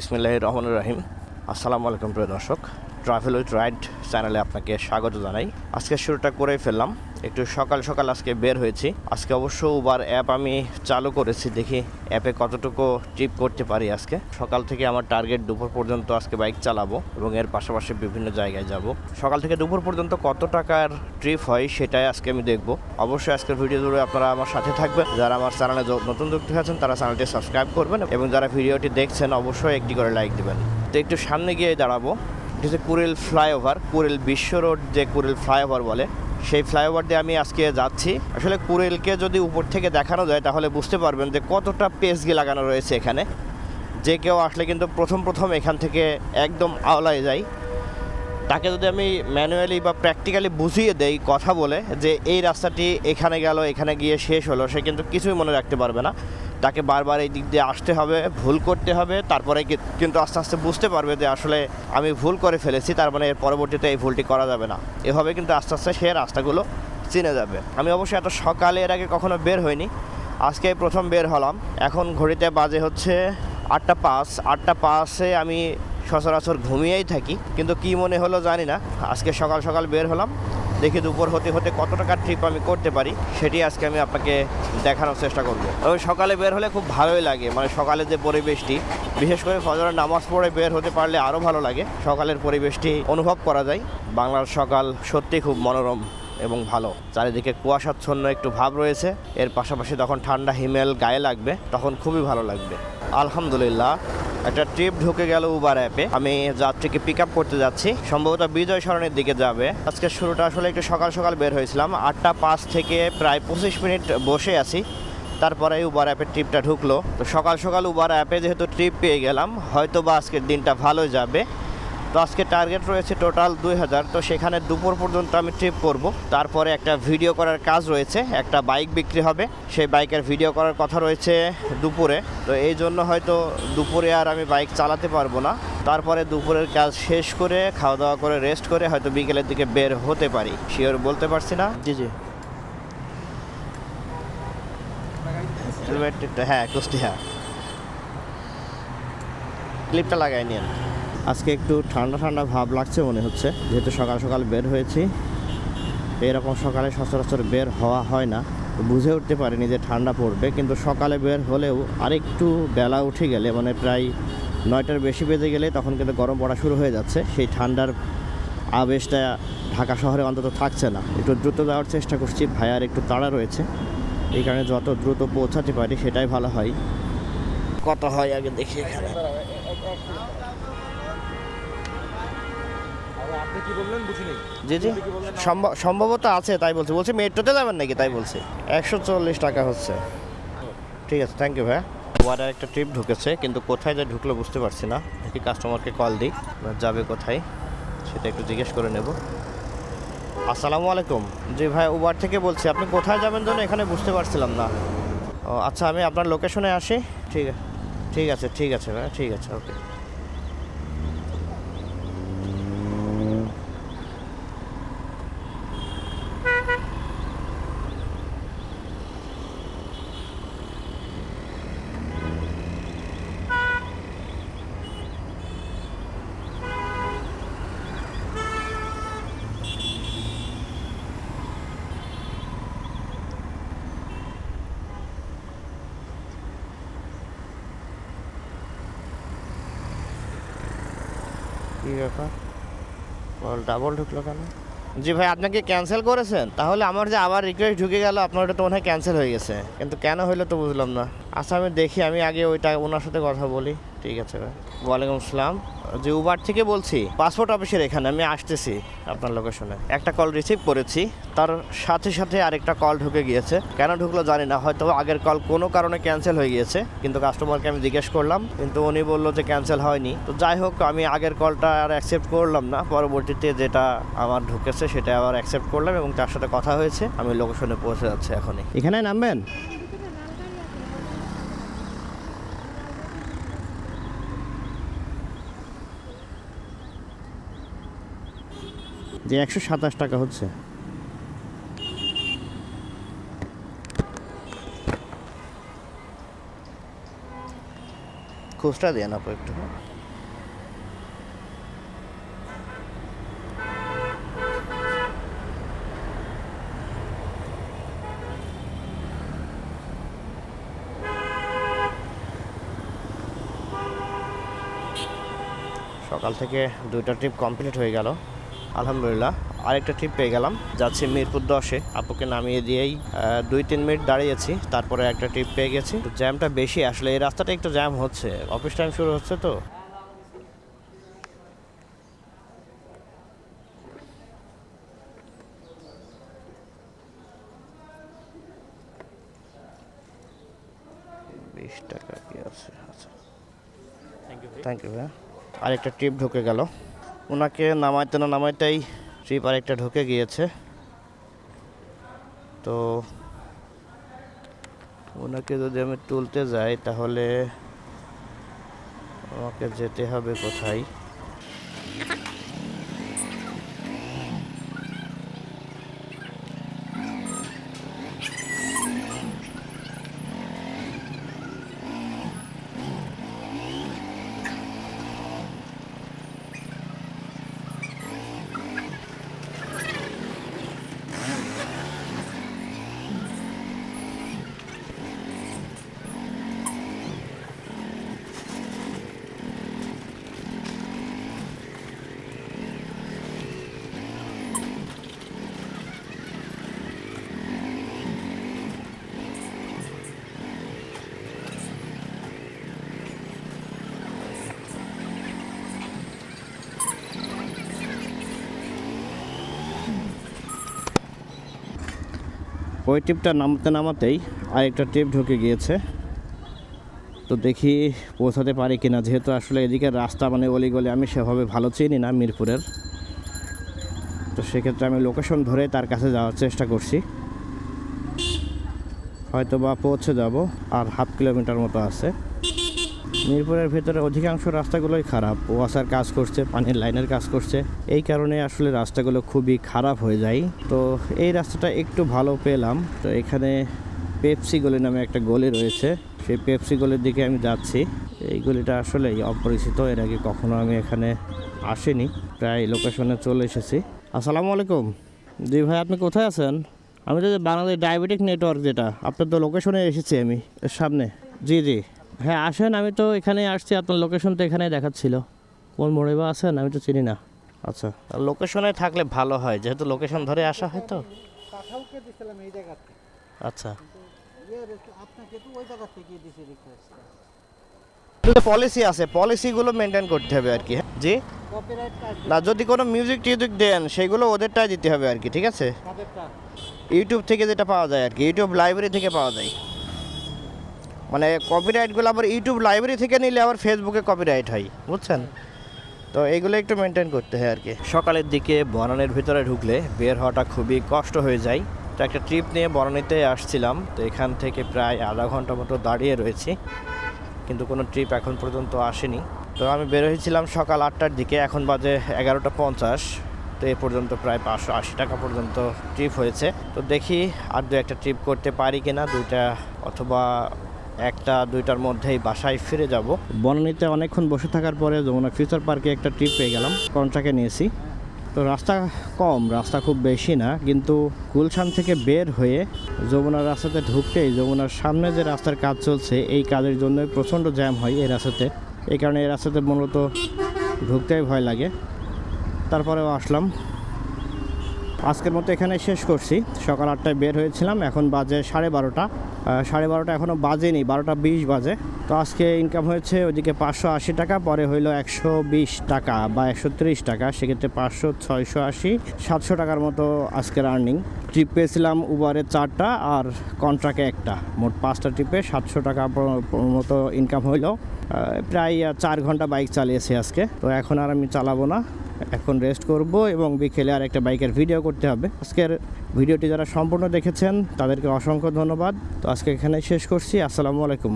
বিসমিল্লাহ রহমান রাহিম। আসসালামু আলাইকুম প্রিয় দর্শক ট্রাভেল উইথ রাইড চ্যানেলে আপনাকে স্বাগত জানাই। আজকে শুরুটা করেই ফেললাম। একটু সকাল সকাল আজকে বের হয়েছি। আজকে অবশ্য উবার অ্যাপ আমি চালু করেছি, দেখি অ্যাপে কতটুকু ট্রিপ করতে পারি আজকে। সকাল থেকে আমার টার্গেট দুপুর পর্যন্ত আজকে বাইক চালাবো এবং এর পাশাপাশি বিভিন্ন জায়গায় যাব। সকাল থেকে দুপুর পর্যন্ত কত টাকার ট্রিপ হয় সেটাই আজকে আমি দেখব। অবশ্যই আজকের ভিডিও জুড়ে আপনারা আমার সাথে থাকবেন। যারা আমার চ্যানেলে নতুন যুক্ত হয়েছেন তারা চ্যানেলটি সাবস্ক্রাইব করবেন এবং যারা ভিডিওটি দেখছেন, অবশ্যই একটি করে লাইক দিবেন। তো একটু সামনে গিয়ে দাঁড়াবো। এটা হচ্ছে কুড়িল ফ্লাইওভার কুড়িল বিশ্ব রোড যে কুড়িল ফ্লাইওভার বলে সেই ফ্লাইওভার দিয়ে আমি আজকে যাচ্ছি। আসলে কুড়িলকে যদি উপর থেকে দেখানো যায়, তাহলে বুঝতে পারবেন যে কতটা পেজগি লাগানো রয়েছে এখানে। যে কেউ আসলে কিন্তু প্রথম প্রথম এখান থেকে একদম আওলায় যায়। তাকে যদি আমি ম্যানুয়ালি বা প্র্যাকটিক্যালি বুঝিয়ে দেই কথা বলে যে এই রাস্তাটি এখানে গেল, এখানে গিয়ে শেষ হলো, সে কিন্তু কিছুই মনে রাখতে পারবে না। তাকে বারবার এই দিক দিয়ে আসতে হবে, ভুল করতে হবে, তারপরে কিন্তু আস্তে আস্তে বুঝতে পারবে যে আসলে আমি ভুল করে ফেলেছি, তার মানে এর পরবর্তীতে এই ভুলটি করা যাবে না। এভাবে কিন্তু আস্তে আস্তে সে রাস্তাগুলো চিনে যাবে। আমি অবশ্যই এত সকালে এর আগে কখনো বের হইনি, আজকে প্রথম বের হলাম। এখন ঘড়িতে বাজে হচ্ছে আটটা পাঁচ, আটটা পাঁচে আমি সচরাচর ঘুমিয়েই থাকি, কিন্তু কি মনে হলো জানি না। আজকে সকাল সকাল বের হলাম দেখি দুপুর হতে হতে কত টাকার ট্রিপ আমি করতে পারি, সেটি আজকে আমি আপনাকে দেখানোর চেষ্টা করব। তবে সকালে বের হলে খুব ভালোই লাগে মানে সকালে যে পরিবেশটি, বিশেষ করে ফজরের নামাজ পড়ে বের হতে পারলে আরও ভালো লাগে। সকালের পরিবেশটি অনুভব করা যায়, বাংলার সকাল সত্যি খুব মনোরম এবং ভালো। চারিদিকে কুয়াশাচ্ছন্ন একটু ভাব রয়েছে, এর পাশাপাশি যখন ঠান্ডা হিমেল গায়ে লাগবে, তখন খুবই ভালো লাগবে। আলহামদুলিল্লাহ একটা ট্রিপ ঢুকে গেল উবার অ্যাপে আমি যাত্রীকে পিক আপ করতে যাচ্ছি। সম্ভবত বিজয় সরণের দিকে যাবে। আজকে শুরুটা আসলে একটু সকাল সকাল বের হয়েছিলাম। আটটা পাঁচ থেকে প্রায় পঁচিশ মিনিট বসে আছি। তারপরে উবার অ্যাপের ট্রিপটা ঢুকলো। তো সকাল সকাল উবার অ্যাপে যেহেতু ট্রিপ পেয়ে গেলাম হয়তো বা আজকের দিনটা ভালো যাবে। তো আজকে টার্গেট রয়েছে টোটাল দুই হাজার। তো সেখানে দুপুর পর্যন্ত আমি ট্রিপ করব। তারপরে একটা ভিডিও করার কাজ রয়েছে। একটা বাইক বিক্রি হবে। সেই বাইকের ভিডিও করার কথা রয়েছে দুপুরে। তো এই জন্য হয়তো দুপুরে আর আমি বাইক চালাতে পারব না। তারপরে দুপুরের কাজ শেষ করে খাওয়া দাওয়া করে রেস্ট করে হয়তো বিকেলের দিকে বের হতে পারি। শিওর বলতে পারছি না? জি জি। হ্যাঁ কুষ্টিয়া। ক্লিপটা লাগাই নিন আজকে একটু ঠান্ডা ঠান্ডা ভাব লাগছে মনে হচ্ছে। যেহেতু সকাল সকাল বের হয়েছি, এরকম সকালে সচরাচর বের হওয়া হয় না। বুঝে উঠতে পারিনি যে ঠান্ডা পড়বে, কিন্তু সকালে বের হলেও আরেকটু বেলা উঠে গেলে মানে প্রায় নয়টার বেশি বেজে গেলে তখন কিন্তু গরম পড়া শুরু হয়ে যাচ্ছে। সেই ঠান্ডার আবেশটা ঢাকা শহরে অন্তত থাকছে না। একটু দ্রুত যাওয়ার চেষ্টা করছি, ভাইয়ার একটু তাড়া রয়েছে। এই কারণে যত দ্রুত পৌঁছাতে পারি সেটাই ভালো হয়। কত হয় আগে দেখি এখানে। জি জি। সম্ভবত আছে তাই বলছি। বলছি মেট্রোতে যাবেন নাকি? তাই বলছি। একশো চল্লিশ টাকা হচ্ছে। ঠিক আছে থ্যাংক ইউ ভাইয়া। ওয়ার্ডার একটা ট্রিপ ঢুকেছে কিন্তু কোথায় যে ঢুকলো বুঝতে পারছি না। দেখি কাস্টমারকে কল দিই যাবে কোথায় সেটা একটু জিজ্ঞেস করে নেব। আসসালামু আলাইকুম। জি ভাই উবার থেকে বলছি আপনি কোথায় যাবেন জন্য এখানে বুঝতে পারছিলাম না। ও আচ্ছা আমি আপনার লোকেশনে আসি। ঠিক আছে ঠিক আছে ঠিক আছে ভাই ঠিক আছে ওকে কি ব্যাপার? কল ডাবল ঢুকলো কেন? জি ভাই আপনাকে ক্যান্সেল করেছেন? তাহলে আমার যে আবার রিকোয়েস্ট ঢুকে গেল, আপনার ওটা তো মনে হয় ক্যান্সেল হয়ে গেছে। কিন্তু কেন হইল তো বুঝলাম না। আচ্ছা আমি দেখি, আমি আগে ওইটা ওনার সাথে কথা বলি। ঠিক আছে ভাই। ওয়ালাইকুম আসসালাম। যে উবার থেকে বলছি পাসপোর্ট অফিসের এখানে, আমি আসতেছি আপনার লোকেশনে একটা কল রিসিভ করেছি, তার সাথে সাথে আরেকটা কল ঢুকে গিয়েছে। কেন ঢুকলো জানি না, হয়তো আগের কল কোনো কারণে ক্যান্সেল হয়ে গিয়েছে, কিন্তু কাস্টমারকে আমি জিজ্ঞেস করলাম, কিন্তু উনি বলল যে ক্যান্সেল হয়নি। তো যাই হোক, আমি আগের কলটা আর অ্যাকসেপ্ট করলাম না। পরবর্তীতে যেটা আমার ঢুকেছে, সেটা আবার অ্যাকসেপ্ট করলাম এবং তার সাথে কথা হয়েছে। আমি লোকেশনে পৌঁছে যাচ্ছি এখনই। এখানে নামবেন? যে একশো সাতাশ টাকা হচ্ছে। খুচরা দিয়ে না আপু একটু। সকাল থেকে দুইটা ট্রিপ কমপ্লিট হয়ে গেল। আলহামদুলিল্লাহ। আরেকটা ট্রিপ পেয়ে গেলাম যাচ্ছি মিরপুর দশে। আপুকে নামিয়ে দিয়েই দুই তিন মিনিট দাঁড়িয়েছি তারপরে একটা ট্রিপ পেয়ে গেছি। তো জ্যামটা বেশি আসলে এই রাস্তাটা একটু জ্যাম হচ্ছে। অফিস টাইম শুরু হচ্ছে তো। বিশ টাকা কি আছে? আচ্ছা। থ্যাংক ইউ ভাইয়া। আরেকটা ট্রিপ ঢুকে গেল। ওনাকে নামাইতে না নামাইতেই ট্রিপ আরেকটা ঢুকে গিয়েছে। তো ওনাকে যদি আমি তুলতে যাই তাহলে আমাকে যেতে হবে কোথায়? ওই টিপটা নামতে নামাতেই আরেকটা টিপ ঢুকে গিয়েছে। তো দেখি পৌঁছাতে পারি কি না যেহেতু আসলে এদিকে রাস্তা মানে অলিগলি আমি সেভাবে ভালো চিনি না মিরপুরের। তো সেক্ষেত্রে আমি লোকেশন ধরে তার কাছে যাওয়ার চেষ্টা করছি। হয়তো বা পৌঁছে যাব, আর হাফ কিলোমিটার মতো আছে। মিরপুরের ভেতরে অধিকাংশ রাস্তাগুলোই খারাপ। ওয়াসার কাজ করছে, পানির লাইনের কাজ করছে। এই কারণে আসলে রাস্তাগুলো খুবই খারাপ হয়ে যায়। তো এই রাস্তাটা একটু ভালো পেলাম। তো এখানে পেপসি গলি নামে একটা গলি রয়েছে। সেই পেপসি গলির দিকে আমি যাচ্ছি। এই গলিটা আসলেই অপরিচিত। এর আগে কখনো আমি এখানে আসিনি। প্রায় লোকেশনে চলে এসেছি। আসসালামু আলাইকুম। জি ভাই, আপনি কোথায় আছেন? আমি তো বাংলাদেশ ডায়াবেটিক নেটওয়ার্ক যেটা, আপনার তো লোকেশনে এসেছি আমি, এর সামনে। জি জি। হ্যাঁ আসেন আমি তো এখানে আসছি। আপনার লোকেশন তো এখানে দেখাচ্ছিল। কোন মোড়ে বা আছেন? আমি তো চিনি না। আচ্ছা লোকেশনে থাকলে ভালো হয়। যেহেতু লোকেশন ধরে আসা হয় তো। পাঠাওকে দিছিলাম এই জায়গাতে। আচ্ছা। ইয়ে রেস- আপনাকে তো ওই জায়গা থেকে দিছি রিকোয়েস্ট পলিসি আছে। পলিসিগুলো মেনটেন করতে হবে আর কি। হ্যাঁ? জি? না যদি কোনো মিউজিক টিউজিক দেন সেগুলো ওদেরটাই দিতে হবে আর কি ঠিক আছে? ইউটিউব থেকে যেটা পাওয়া যায় আর কি। ইউটিউব লাইব্রেরি থেকে পাওয়া যায়। মানে কপিরাইটগুলো আবার ইউটিউব লাইব্রেরি থেকে নিলে আবার ফেসবুকে কপিরাইট হয়, বুঝছেন? তো এইগুলো একটু মেনটেন করতে হয় আর কি সকালের দিকে বনানের ভিতরে ঢুকলে বের হওয়াটা খুবই কষ্ট হয়ে যায়। তো একটা ট্রিপ নিয়ে বনানীতে আসছিলাম, তো এখান থেকে প্রায় আধা ঘণ্টা মতো দাঁড়িয়ে রয়েছি। কিন্তু কোনো ট্রিপ এখন পর্যন্ত আসেনি। তো আমি বের হয়েছিলাম সকাল আটটার দিকে, এখন বাজে এগারোটা পঞ্চাশ। তো এ পর্যন্ত প্রায় পাঁচশো আশি টাকা পর্যন্ত ট্রিপ হয়েছে। তো দেখি আর দু একটা ট্রিপ করতে পারি কিনা, দুইটা অথবা একটা দুইটার মধ্যেই বাসায় ফিরে যাব। বনানীতে অনেকক্ষণ বসে থাকার পরে যমুনা ফিউচার পার্কে একটা ট্রিপ পেয়ে গেলাম কন্ট্রাকে নিয়েছি। তো রাস্তা কম, রাস্তা খুব বেশি না, কিন্তু গুলশান থেকে বের হয়ে যমুনার রাস্তাতে ঢুকতেই যমুনার সামনে যে রাস্তার কাজ চলছে, এই কাজের জন্য প্রচণ্ড জ্যাম হয় এই রাস্তাতে। এই কারণে এই রাস্তাতে মূলত ঢুকতেই ভয় লাগে। তারপরেও আসলাম। আজকের মতো এখানে শেষ করছি। সকাল আটটায় বের হয়েছিলাম, এখন বাজে সাড়ে বারোটা। সাড়ে বারোটা এখনও বাজেনি, বারোটা বিশ বাজে। তো আজকে ইনকাম হয়েছে ওইদিকে পাঁচশো আশি টাকা, পরে হইল একশো বিশ টাকা বা একশো তিরিশ টাকা। সেক্ষেত্রে পাঁচশো ছয়শো আশি, সাতশো টাকার মতো আজকের আর্নিং ট্রিপ পেয়েছিলাম উবারে চারটা আর কন্ট্রাকে একটা। মোট পাঁচটা ট্রিপে সাতশো টাকা মতো ইনকাম হইল। প্রায় চার ঘণ্টা বাইক চালিয়েছি আজকে। তো এখন আর আমি চালাবো না। এখন রেস্ট করব এবং বিকেলে আর একটা বাইকের ভিডিও করতে হবে। আজকের ভিডিওটি যারা সম্পূর্ণ দেখেছেন, তাদেরকে অসংখ্য ধন্যবাদ। তো আজকে এখানে শেষ করছি। আসসালামু আলাইকুম।